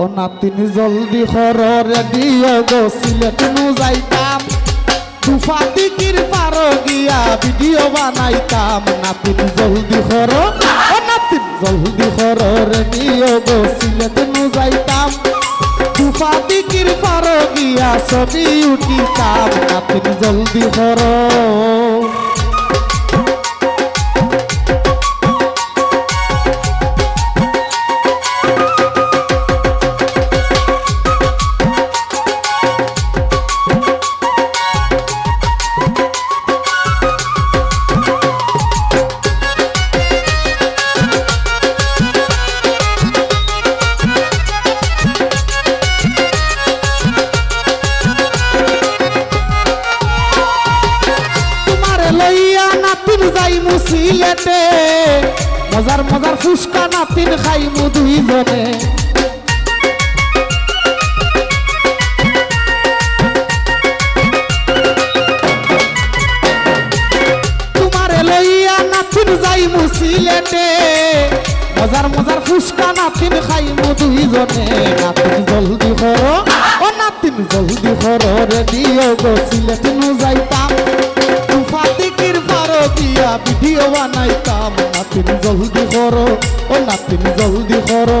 ও নাতিন জলদি হর রেডিও গো সিলেট যাইতাম। তুফাতিকির পারো গিয়া ভিডিও বানাইতাম। নাতিন জলদি হর, ও নাতিন জলদি হর রেডিও গো সিলেট যাইতাম। তুফাতিকির পারো গিয়া ছবি উঠিতাম। নাতিন জলদি হর। যাইমু সিলেটে মজার মজার ফুসকা নাতিন খাইমু দুইজনে। তোমারে লইয়া নাতিন যাইমু সিলেটে মজার মজার ফুসকা নাতিন খাইমু দুইজনে। নাতিন জলদি করো ও নাতিন জলদি করো রেডিও গো সিলেট নু যাইতাম। ভিডিও বানাইতাম নাতিন জলদি করো ও নাতিন জলদি করো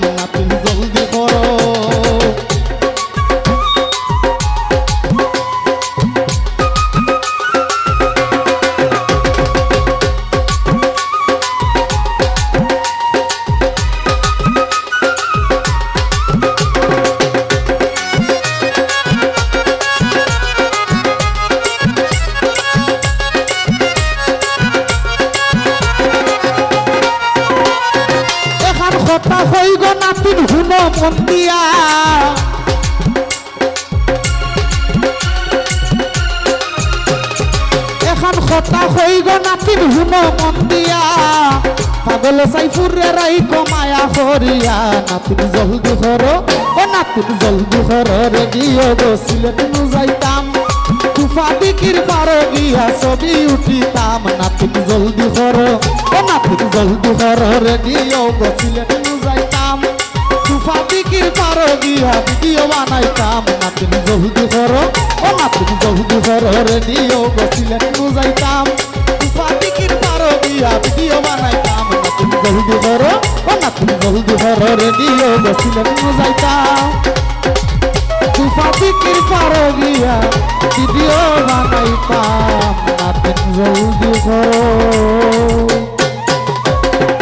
নাতিন জলদি এখান কথা হই গো নাতিন হুনো মন দিয়া। এখন কথা হই গো নাতিন হুনো মন দিয়া। পাগল সাইফুরে রাই কমায়া হরিয়া নাতিন জলদি করো ও নাতিন জলদি করো রে দিও গো সিলেট যাইতাম। তুফা দিকির পারো গিয়া ছবি উঠিতাম। নাতিন জলদি করো ও নাতিন জলদি করো রে দিও গো, সিলেট নু যাইতাম। তুফা দিকির পারো গিয়া ভিডিও বানাইতাম। নাতিন জলদি করো ও নাতিন জলদি করো রে দিও গো, সিলেট নু যাইতাম। তুফা দিকির পারো গিয়া ভিডিও বানাইতাম। নাতিন জলদি করো ও নাতিন জলদি করো রে দিও গো, সিলেট যাইতাম। পারো গিয়া ভিডিও বানাইতাম নাতিন জলদি করো